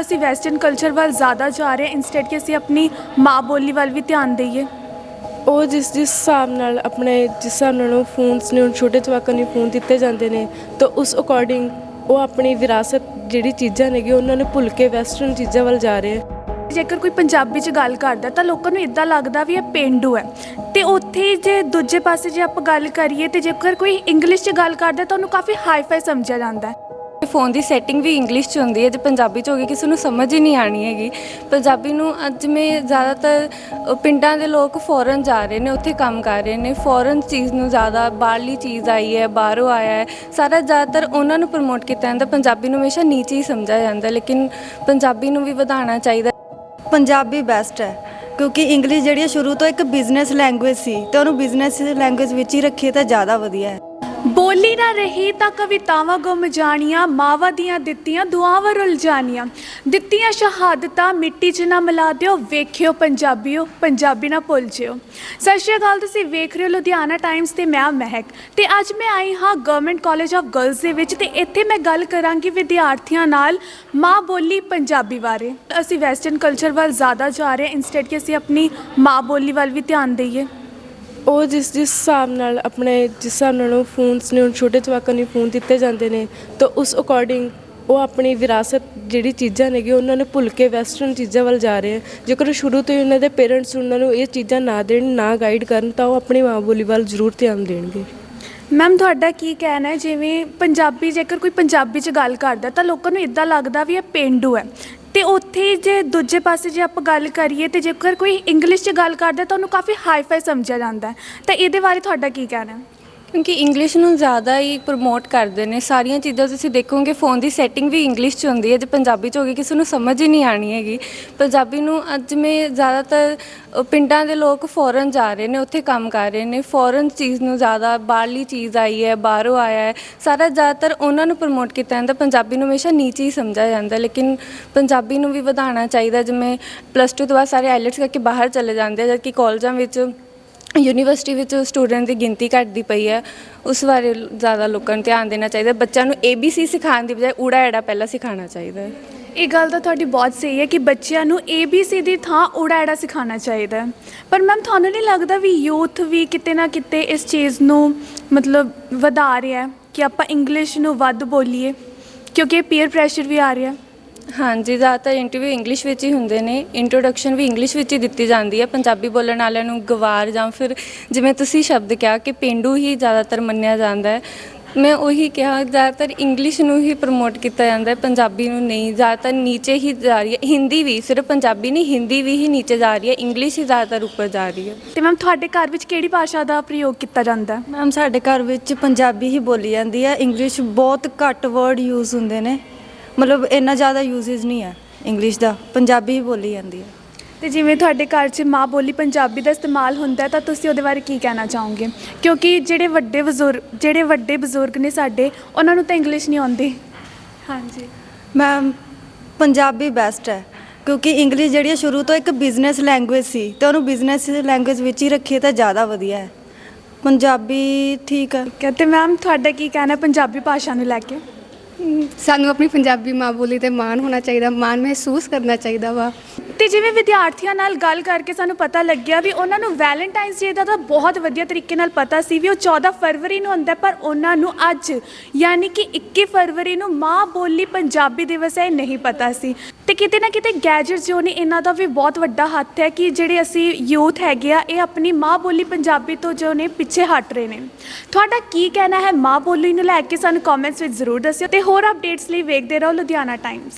ਅਸੀਂ western culture ਵੱਲ ਜ਼ਿਆਦਾ ਜਾ ਰਹੇ ਹਾਂ ਇਨਸਟੈਡ ਕਿ ਅਸੀਂ ਆਪਣੀ ਮਾਂ ਬੋਲੀ ਵੱਲ ਵੀ ਧਿਆਨ ਦਈਏ। ਉਹ ਜਿਸ ਜਿਸ ਹਿਸਾਬ ਨਾਲ ਆਪਣੇ ਜਿਸ ਹਿਸਾਬ ਨਾਲ ਉਹ ਫੋਨਸ ਨੇ ਹੁਣ ਛੋਟੇ ਜਵਾਕਾਂ ਨੂੰ ਫੋਨ ਦਿੱਤੇ ਜਾਂਦੇ ਨੇ ਤਾਂ ਉਸ ਅਕੋਰਡਿੰਗ ਉਹ ਆਪਣੀ ਵਿਰਾਸਤ ਜਿਹੜੀ ਚੀਜ਼ਾਂ ਨੇਗੀ ਉਹਨਾਂ ਨੂੰ ਭੁੱਲ ਕੇ ਵੈਸਟਰਨ ਚੀਜ਼ਾਂ ਵੱਲ ਜਾ ਰਹੇ ਆ। ਜੇਕਰ ਕੋਈ ਪੰਜਾਬੀ 'ਚ ਗੱਲ ਕਰਦਾ ਤਾਂ ਲੋਕਾਂ ਨੂੰ ਇਦਾਂ ਲੱਗਦਾ ਵੀ ਇਹ ਪੇਂਡੂ ਹੈ। ਤੇ ਉੱਥੇ ਜੇ ਦੂਜੇ ਪਾਸੇ ਜੇ ਆਪਾਂ ਗੱਲ ਕਰੀਏ ਤੇ ਜੇਕਰ ਕੋਈ ਇੰਗਲਿਸ਼ 'ਚ ਗੱਲ ਕਰਦਾ ਤਾਂ ਉਹਨੂੰ ਕਾਫੀ ਹਾਈ-ਫਾਈ ਸਮਝਿਆ ਜਾਂਦਾ ਹੈ। ਫੋਨ ਦੀ ਸੈਟਿੰਗ ਵੀ ਇੰਗਲਿਸ਼ 'ਚ ਹੁੰਦੀ ਹੈ ਜੇ ਪੰਜਾਬੀ 'ਚ ਹੋ ਗਈ, ਕਿਸੇ ਨੂੰ ਸਮਝ ਹੀ ਨਹੀਂ ਆਣੀ ਹੈਗੀ। ਪੰਜਾਬੀ ਨੂੰ ਅੱਜ ਮੈਂ ਜ਼ਿਆਦਾਤਰ ਪਿੰਡਾਂ ਦੇ ਲੋਕ ਫੋਰਨ ਜਾ ਰਹੇ ਨੇ, ਉੱਥੇ ਕੰਮ ਕਰ ਰਹੇ ਨੇ। ਫੋਰਨ ਚੀਜ਼ ਨੂੰ ਜ਼ਿਆਦਾ, ਬਾਹਰਲੀ ਚੀਜ਼ ਆਈ ਹੈ, ਬਾਹਰੋਂ ਆਇਆ ਹੈ। ਸਾਰਾ ਜ਼ਿਆਦਾਤਰ ਉਹਨਾਂ ਨੂੰ ਪ੍ਰਮੋਟ ਕੀਤਾ ਜਾਂਦਾ। ਪੰਜਾਬੀ ਨੂੰ ਹਮੇਸ਼ਾ ਨੀਚੇ ਹੀ ਸਮਝਿਆ ਜਾਂਦਾ, ਲੇਕਿਨ ਪੰਜਾਬੀ ਨੂੰ ਵੀ ਵਧਾਉਣਾ ਚਾਹੀਦਾ। ਪੰਜਾਬੀ ਬੈਸਟ ਹੈ, ਕਿਉਂਕਿ ਇੰਗਲਿਸ਼ ਜਿਹੜੀ ਹੈ, ਸ਼ੁਰੂ ਤੋਂ ਇੱਕ ਬਿਜ਼ਨਸ ਲੈਂਗੁਏਜ ਸੀ, ਤੇ ਉਹਨੂੰ ਬਿਜ਼ਨਸ ਲੈਂਗੁਏਜ ਵਿੱਚ ਹੀ ਰੱਖੀਏ ਤਾਂ ਜ਼ਿਆਦਾ ਵਧੀਆ ਹੈ। ਬੋਲੀ ਨਾ ਰਹੀ ਤਾਂ ਕਵਿਤਾਵਾਂ ਗੁੰਮ ਜਾਣੀਆਂ, ਮਾਵਾਂ ਦੀਆਂ ਦਿੱਤੀਆਂ, ਦੁਆਵਾਂ ਰੁੱਲ ਜਾਣੀਆਂ। ਦਿੱਤੀਆਂ ਸ਼ਹਾਦਤਾਂ ਮਿੱਟੀ 'ਚ ਨਾ ਮਿਲਾ ਦਿਓ, ਵੇਖਿਓ ਪੰਜਾਬੀਓ, ਪੰਜਾਬੀ ਨਾ ਭੁੱਲ ਜਿਓ। ਸਤਿ ਸ਼੍ਰੀ ਅਕਾਲ, ਤੁਸੀਂ ਵੇਖ ਰਹੇ ਹੋ ਲੁਧਿਆਣਾ ਟਾਈਮਸ ਤੇ ਮੈਂ ਮਹਿਕ। ਤੇ ਅੱਜ ਮੈਂ ਆਈ ਹਾਂ ਗਵਰਨਮੈਂਟ ਕਾਲਜ ਆਫ ਗਰਲਸ ਦੇ ਵਿੱਚ ਤੇ ਇੱਥੇ ਮੈਂ ਗੱਲ ਕਰਾਂਗੀ ਵਿਦਿਆਰਥੀਆਂ ਨਾਲ ਮਾਂ ਬੋਲੀ ਪੰਜਾਬੀ ਬਾਰੇ। ਅਸੀਂ ਵੈਸਟਰਨ ਕਲਚਰ ਵੱਲ ਜ਼ਿਆਦਾ ਜਾ ਰਹੇ ਹਾਂ ਇਨਸਟੈਡ ਕਿ ਅਸੀਂ ਆਪਣੀ ਮਾਂ ਬੋਲੀ ਵੱਲ ਵੀ ਧਿਆਨ ਦਈਏ। ਉਹ ਜਿਸ ਜਿਸ ਹਿਸਾਬ ਨਾਲ ਆਪਣੇ ਜਿਸ ਹਿਸਾਬ ਨਾਲ ਉਹ ਫੋਨਸ ਨੇ ਹੁਣ ਛੋਟੇ ਜਵਾਕਾਂ ਨੂੰ ਫੋਨ ਦਿੱਤੇ ਜਾਂਦੇ ਨੇ, ਤਾਂ ਉਸ ਅਕੋਰਡਿੰਗ ਉਹ ਆਪਣੀ ਵਿਰਾਸਤ ਜਿਹੜੀ ਚੀਜ਼ਾਂ ਨੇਗੀ ਉਹਨਾਂ ਨੂੰ ਭੁੱਲ ਕੇ ਵੈਸਟਰਨ ਚੀਜ਼ਾਂ ਵੱਲ ਜਾ ਰਹੇ ਆ। ਜੇਕਰ ਸ਼ੁਰੂ ਤੋਂ ਹੀ ਉਹਨਾਂ ਦੇ ਪੇਰੈਂਟਸ ਉਹਨਾਂ ਨੂੰ ਇਹ ਚੀਜ਼ਾਂ ਨਾ ਦੇਣ, ਨਾ ਗਾਈਡ ਕਰਨ, ਤਾਂ ਉਹ ਆਪਣੀ ਮਾਂ ਬੋਲੀ ਵੱਲ ਜ਼ਰੂਰ ਧਿਆਨ ਦੇਣਗੇ। ਮੈਮ ਤੁਹਾਡਾ ਕੀ ਕਹਿਣਾ ਹੈ? ਜਿਵੇਂ ਪੰਜਾਬੀ ਜੇਕਰ ਕੋਈ ਪੰਜਾਬੀ 'ਚ ਗੱਲ ਕਰਦਾ, ਤਾਂ ਲੋਕਾਂ ਨੂੰ ਇਦਾਂ ਲੱਗਦਾ ਵੀ ਇਹ ਪੇਂਡੂ ਹੈ। ਤੇ ਉੱਥੇ ਜੇ ਦੂਜੇ ਪਾਸੇ ਜੇ ਆਪਾਂ ਗੱਲ ਕਰੀਏ ਤੇ ਜੇਕਰ ਕੋਈ ਇੰਗਲਿਸ਼ 'ਚ ਗੱਲ ਕਰਦਾ ਤਾਂ ਉਹਨੂੰ ਕਾਫੀ ਹਾਈ-ਫਾਈ ਸਮਝਿਆ ਜਾਂਦਾ ਹੈ। ਤਾਂ ਇਹਦੇ ਬਾਰੇ ਤੁਹਾਡਾ ਕੀ ਕਹਿਣਾ ਹੈ? ਕਿਉਂਕਿ ਇੰਗਲਿਸ਼ ਨੂੰ ਜ਼ਿਆਦਾ ਹੀ ਪ੍ਰਮੋਟ ਕਰਦੇ ਨੇ, ਸਾਰੀਆਂ ਚੀਜ਼ਾਂ ਤੁਸੀਂ ਦੇਖੋਗੇ ਫੋਨ ਦੀ ਸੈਟਿੰਗ ਵੀ ਇੰਗਲਿਸ਼ 'ਚ ਹੁੰਦੀ ਹੈ, ਜੇ ਪੰਜਾਬੀ 'ਚ ਹੋ ਗਈ ਕਿਸੇ ਨੂੰ ਸਮਝ ਹੀ ਨਹੀਂ ਆਣੀ ਹੈਗੀ। ਪੰਜਾਬੀ ਨੂੰ ਅੱਜ ਮੈਂ ਜ਼ਿਆਦਾਤਰ ਪਿੰਡਾਂ ਦੇ ਲੋਕ ਫੋਰਨ ਜਾ ਰਹੇ ਨੇ, ਉੱਥੇ ਕੰਮ ਕਰ ਰਹੇ ਨੇ ਫੋਰਨ ਚੀਜ਼ ਨੂੰ ਜ਼ਿਆਦਾ ਬਾਹਰਲੀ ਚੀਜ਼ ਆਈ ਹੈ, ਬਾਹਰੋਂ ਆਇਆ ਹੈ, ਸਾਰਾ ਜ਼ਿਆਦਾਤਰ ਉਹਨਾਂ ਨੂੰ ਪ੍ਰਮੋਟ ਕੀਤਾ ਜਾਂਦਾ। ਪੰਜਾਬੀ ਨੂੰ ਹਮੇਸ਼ਾ ਨੀਚੇ ਹੀ ਸਮਝਿਆ ਜਾਂਦਾ, ਲੇਕਿਨ ਪੰਜਾਬੀ ਨੂੰ ਵੀ ਵਧਾਉਣਾ ਚਾਹੀਦਾ, ਜਿਵੇਂ ਪਲੱਸ 2 ਤੋਂ ਬਾਅਦ ਸਾਰੇ ਆਈਲੈਟਸ ਕਰਕੇ ਬਾਹਰ ਚਲੇ ਜਾਂਦੇ ਆ, ਜਦਕਿ ਕਾਲਜਾਂ ਵਿੱਚ ਯੂਨੀਵਰਸਿਟੀ ਵਿੱਚ ਸਟੂਡੈਂਟ ਦੀ ਗਿਣਤੀ ਘਟਦੀ ਪਈ ਹੈ, ਉਸ ਬਾਰੇ ਜ਼ਿਆਦਾ ਲੋਕਾਂ ਨੂੰ ਧਿਆਨ ਦੇਣਾ ਚਾਹੀਦਾ, ਬੱਚਿਆਂ ਨੂੰ ABC ਸਿਖਾਉਣ ਦੀ ਬਜਾਏ ਊੜਾ ਐੜਾ ਪਹਿਲਾਂ ਸਿਖਾਉਣਾ ਚਾਹੀਦਾ ਹੈ। ਇਹ ਗੱਲ ਤਾਂ ਤੁਹਾਡੀ ਬਹੁਤ ਸਹੀ ਹੈ ਕਿ ਬੱਚਿਆਂ ਨੂੰ ABC ਦੀ ਥਾਂ ਊੜਾ ਐੜਾ ਸਿਖਾਉਣਾ ਚਾਹੀਦਾ ਹੈ। ਪਰ ਮੈਮ, ਤੁਹਾਨੂੰ ਨਹੀਂ ਲੱਗਦਾ ਵੀ ਯੂਥ ਵੀ ਕਿਤੇ ਨਾ ਕਿਤੇ ਇਸ ਚੀਜ਼ ਨੂੰ ਮਤਲਬ ਵਧਾ ਰਿਹਾ ਹੈ ਕਿ ਆਪਾਂ ਇੰਗਲਿਸ਼ ਨੂੰ ਵੱਧ ਬੋਲੀਏ, ਕਿਉਂਕਿ ਪੀਅਰ ਪ੍ਰੈਸ਼ਰ ਵੀ ਆ ਰਿਹਾ ਹਾਂਜੀ ਜ਼ਿਆਦਾਤਰ ਇੰਟਰਵਿਊ ਇੰਗਲਿਸ਼ ਵਿੱਚ ਹੀ ਹੁੰਦੇ ਨੇ। ਇੰਟਰੋਡਕਸ਼ਨ ਵੀ ਇੰਗਲਿਸ਼ ਵਿੱਚ ਹੀ ਦਿੱਤੀ ਜਾਂਦੀ ਹੈ। ਪੰਜਾਬੀ ਬੋਲਣ ਵਾਲਿਆਂ ਨੂੰ ਗਵਾਰ ਜਾਂ ਫਿਰ ਜਿਵੇਂ ਤੁਸੀਂ ਸ਼ਬਦ ਕਿਹਾ ਕਿ ਪਿੰਡੂ ਹੀ ਜ਼ਿਆਦਾਤਰ ਮੰਨਿਆ ਜਾਂਦਾ ਹੈ। ਮੈਂ ਉਹੀ ਕਿਹਾ ਜ਼ਿਆਦਾਤਰ ਇੰਗਲਿਸ਼ ਨੂੰ ਹੀ ਪ੍ਰਮੋਟ ਕੀਤਾ ਜਾਂਦਾ ਹੈ। ਪੰਜਾਬੀ ਨੂੰ ਨਹੀਂ ਜ਼ਿਆਦਾਤਰ ਨੀਚੇ ਹੀ ਜਾ ਰਹੀ ਹੈ। ਹਿੰਦੀ ਵੀ ਸਿਰਫ ਪੰਜਾਬੀ ਨਹੀਂ ਹਿੰਦੀ ਵੀ ਹੀ ਨੀਚੇ ਜਾ ਰਹੀ ਹੈ। ਇੰਗਲਿਸ਼ ਹੀ ਜ਼ਿਆਦਾਤਰ ਉੱਪਰ ਜਾ ਰਹੀ ਹੈ। ਤੇ ਮੈਮ ਤੁਹਾਡੇ ਘਰ ਵਿੱਚ ਕਿਹੜੀ ਭਾਸ਼ਾ ਦਾ ਪ੍ਰਯੋਗ ਕੀਤਾ ਜਾਂਦਾ ਹੈ? ਮੈਮ ਸਾਡੇ ਘਰ ਵਿੱਚ ਪੰਜਾਬੀ ਹੀ ਬੋਲੀ ਜਾਂਦੀ ਹੈ। ਇੰਗਲਿਸ਼ ਬਹੁਤ ਘੱਟ ਵਰਡ ਯੂਜ਼ ਹੁੰਦੇ ਨੇ। ਮਤਲਬ ਇੰਨਾ ਜ਼ਿਆਦਾ ਯੂਜ਼ੇਜ ਨਹੀਂ ਹੈ ਇੰਗਲਿਸ਼ ਦਾ ਪੰਜਾਬੀ ਹੀ ਬੋਲੀ ਜਾਂਦੀ ਹੈ। ਤੇ ਜਿਵੇਂ ਤੁਹਾਡੇ ਘਰ 'ਚ ਮਾਂ ਬੋਲੀ ਪੰਜਾਬੀ ਦਾ ਇਸਤੇਮਾਲ ਹੁੰਦਾ ਹੈ ਤਾਂ ਤੁਸੀਂ ਉਹਦੇ ਬਾਰੇ ਕੀ ਕਹਿਣਾ ਚਾਹੋਗੇ? ਕਿਉਂਕਿ ਜਿਹੜੇ ਵੱਡੇ ਬਜ਼ੁਰਗ ਜਿਹੜੇ ਵੱਡੇ ਬਜ਼ੁਰਗ ਨੇ ਸਾਡੇ ਉਹਨਾਂ ਨੂੰ ਤਾਂ ਇੰਗਲਿਸ਼ ਨਹੀਂ ਆਉਂਦੀ। ਹਾਂਜੀ। ਮੈਮ ਪੰਜਾਬੀ ਬੈਸਟ ਹੈ ਕਿਉਂਕਿ ਇੰਗਲਿਸ਼ ਜਿਹੜੀ ਹੈ ਸ਼ੁਰੂ ਤੋਂ ਇੱਕ ਬਿਜ਼ਨਸ ਲੈਂਗੁਏਜ ਸੀ ਤੇ ਉਹਨੂੰ ਬਿਜ਼ਨਸ ਲੈਂਗੁਏਜ ਵਿੱਚ ਹੀ ਰੱਖੀਏ ਤਾਂ ਜ਼ਿਆਦਾ ਵਧੀਆ ਹੈ। ਪੰਜਾਬੀ ਠੀਕ ਹੈ। ਤੇ ਮੈਮ ਤੁਹਾਡਾ ਕੀ ਕਹਿਣਾ ਪੰਜਾਬੀ ਭਾਸ਼ਾ ਨੂੰ ਲੈ ਕੇ? ਸਾਨੂੰ ਆਪਣੀ ਪੰਜਾਬੀ ਮਾਂ ਬੋਲੀ ਤੇ ਮਾਣ ਹੋਣਾ ਚਾਹੀਦਾ ਮਾਣ ਮਹਿਸੂਸ ਕਰਨਾ ਚਾਹੀਦਾ ਵਾ। ਤੇ ਜਿਵੇਂ ਵਿਦਿਆਰਥੀਆਂ ਨਾਲ ਗੱਲ ਕਰਕੇ ਸਾਨੂੰ ਪਤਾ ਲੱਗਿਆ ਵੀ ਉਹਨਾਂ ਨੂੰ ਵੈਲੈਂਟਾਈਨਸ ਡੇ ਦਾ ਤਾਂ ਬਹੁਤ ਵਧੀਆ ਤਰੀਕੇ ਨਾਲ ਪਤਾ ਸੀ ਵੀ ਉਹ 14 ਫਰਵਰੀ ਨੂੰ ਹੁੰਦਾ ਪਰ ਉਹਨਾਂ ਨੂੰ ਅੱਜ ਯਾਨੀ ਕਿ 21 ਫਰਵਰੀ ਨੂੰ ਮਾਂ ਬੋਲੀ ਪੰਜਾਬੀ ਦਿਵਸ ਹੈ, ਇਹ ਨਹੀਂ ਪਤਾ ਸੀ। ਤੇ ਕਿਤੇ ਨਾ ਕਿਤੇ ਗੈਜਟ ਜੋ ਨੇ, ਇਹਨਾਂ ਦਾ ਵੀ ਬਹੁਤ ਵੱਡਾ ਹੱਥ ਹੈ ਕਿ ਜਿਹੜੇ ਅਸੀਂ ਯੂਥ ਹੈਗੇ ਆ, ਇਹ ਆਪਣੀ ਮਾਂ ਬੋਲੀ ਪੰਜਾਬੀ ਤੋਂ ਜੋ ਨੇ, ਪਿੱਛੇ ਹਟ ਰਹੇ ਨੇ। ਤੁਹਾਡਾ ਕੀ ਕਹਿਣਾ ਹੈ ਮਾਂ ਬੋਲੀ ਨੂੰ ਲੈ ਕੇ ਸਾਨੂੰ ਕਮੈਂਟਸ ਵਿੱਚ ਜ਼ਰੂਰ ਦੱਸਿਓ ਤੇ ਹੋਰ ਅਪਡੇਟਸ ਲਈ ਵੇਖਦੇ ਰਹੋ ਲੁਧਿਆਣਾ ਟਾਈਮਸ